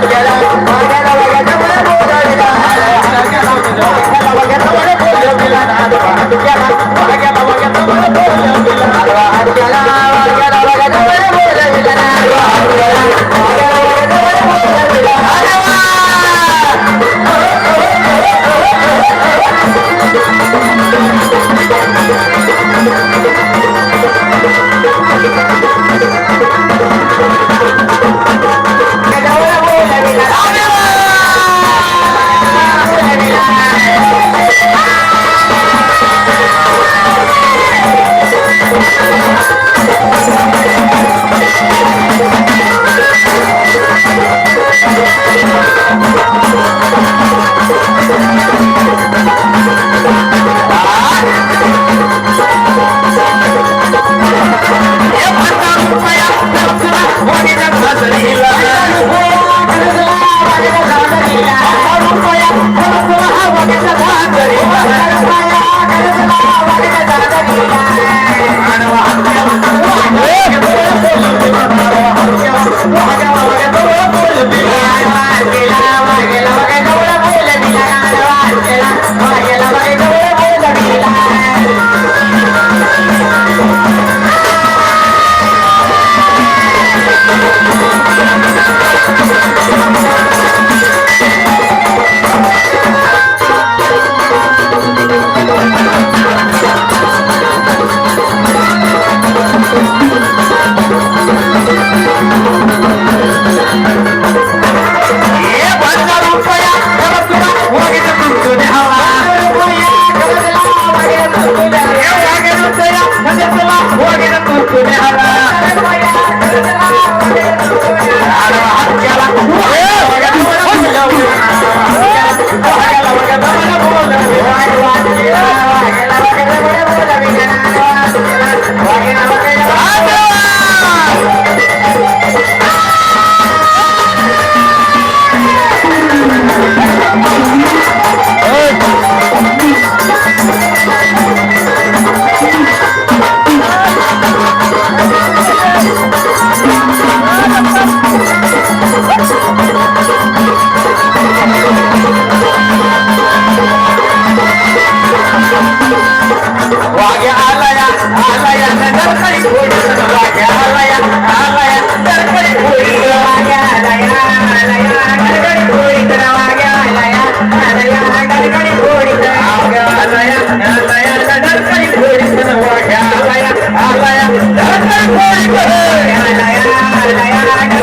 Together.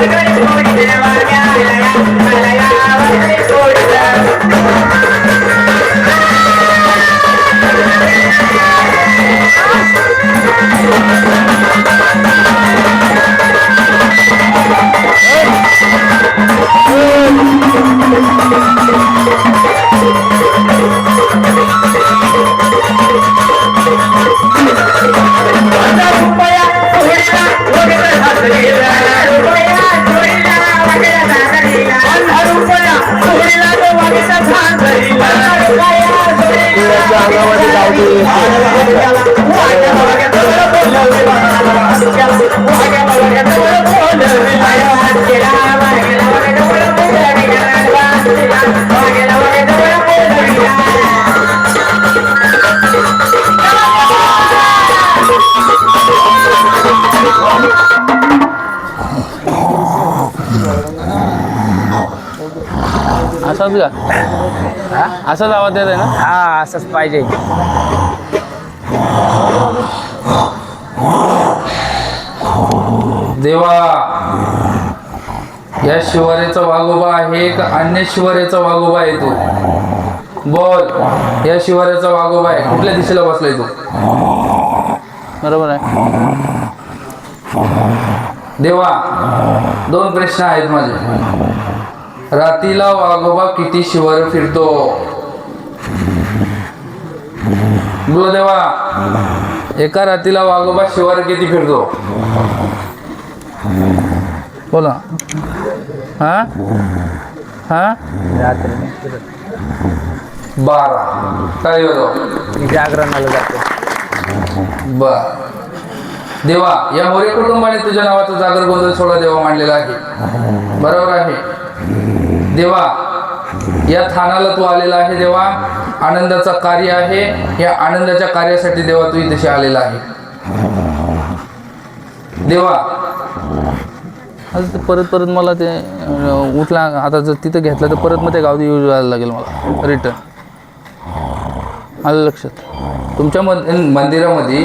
Christmas, here I it असंच का असाच आवाज येत आहे ना हा असंच पाहिजे देवा या शिवारेचा वागोबा आहे का अन्य शिवारेचा वागोबा आहे तू? बोल या शिवाऱ्याचा वागोबा आहे. कुठल्या दिशेला बसलाय तू? बरोबर आहे. देवा दोन प्रश्न आहेत माझे. रातीला वाघोबा किती शिवार फिरतो? बोल देवा एका रातीला वाघोबा शिवार किती फिरतो? बोला. हा? हा? बारा. काय होतो जागरणाला जातो. बर. देवा या मोरे कुटुंबाने तुझ्या नावाचा जागर गोंधळ सोळा देवा मांडलेला आहे. बरोबर आहे. देवा या थानाला तू आलेला आहे देवा. आनंदाचा कार्य आहे. या आनंदाच्या कार्यासाठी देवा तू इथे आलेला आहे. देवा. आता ते परत परत मला ते उठला आता जर तिथं घेतलं तर परत मग ते गाव येऊ जायला लागेल मला. रिटर्न आलं लक्षात. तुमच्या मंदिरामध्ये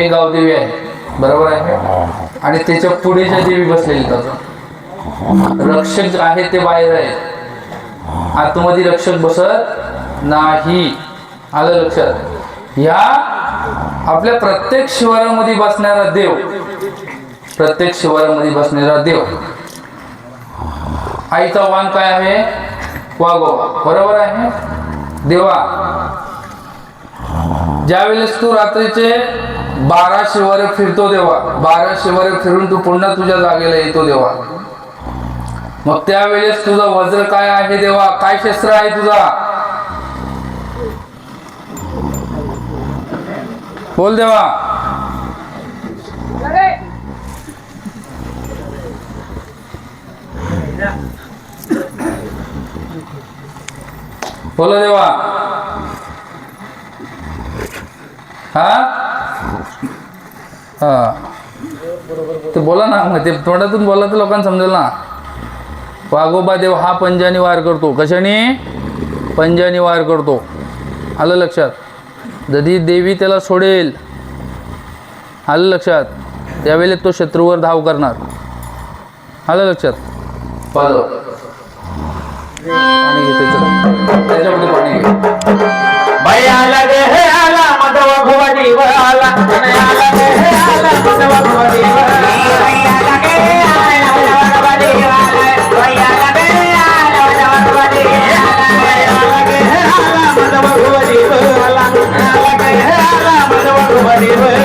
एक गावदेवी आहे. बरोबर आहे आणि त्याच्या पुढे ज्या देवी बसलेली त्याचं रक्षक जे आहे ते बाहेर आहे आतमध्ये रक्षक बसत नाही. आलं लक्षात? ह्या आपल्या प्रत्येक शिवारामध्ये बसणारा देव. प्रत्येक शिवारामध्ये बसणारा देव. आईचा वाण काय आहे? वागोबा बरोबर आहे? देवा ज्यावेळेस तू रात्रीचे बारा शिवारे फिरतो देवा. बारा शिवारे फिरून तू पुन्हा तुझ्या जागेला येतो देवा. मग त्यावेळेस तुझा वज्र काय आहे देवा? काय शस्त्र आहे तुझा? बोल देवा. बोला देवा. हा? हा. ते बोला ना मग ते तोंडातून बोला तर लोकांना समजेल ना. वाघोबा देव हा पंजानी वार करतो. कशाने? पंजानी वार करतो. आलं लक्षात? जरी देवी त्याला सोडेल. आलं लक्षात? त्यावेळेला तो शत्रूवर धाव करणार. आलं लक्षात? पाणी घे त्याच्यामध्ये पाणी घे. ready.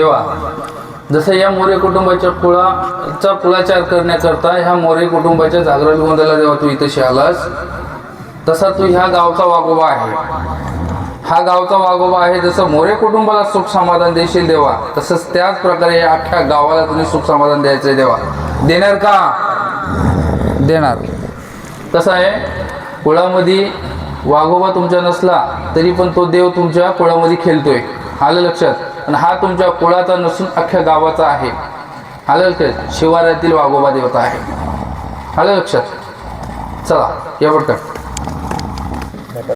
तेव्हा जसं या मोरे कुटुंबाच्या कुळाचा कुळाचार करण्याकरता ह्या मोरे कुटुंबाच्या जागरण गोंधळाला देवा तू इथं आलास तसा तू ह्या गावचा वागोबा आहे. हा गावचा वागोबा आहे. जसं मोरे कुटुंबाला सुख समाधान देशील देवा तसंच त्याच प्रकारे या अख्ख्या गावाला तुम्ही सुख समाधान द्यायचंय देवा. देणार का? देणार. कसं आहे? कुळामध्ये वाघोबा तुमच्या नसला तरी पण तो देव तुमच्या कुळामध्ये खेळतोय. आलं लक्षात? आणि हा तुमच्या कुळाचा नसून अख्ख्या गावाचा आहे. आलं लक्षात? शिवारातील वाघोबा देवता आहे. आलं लक्षात? चला एवढं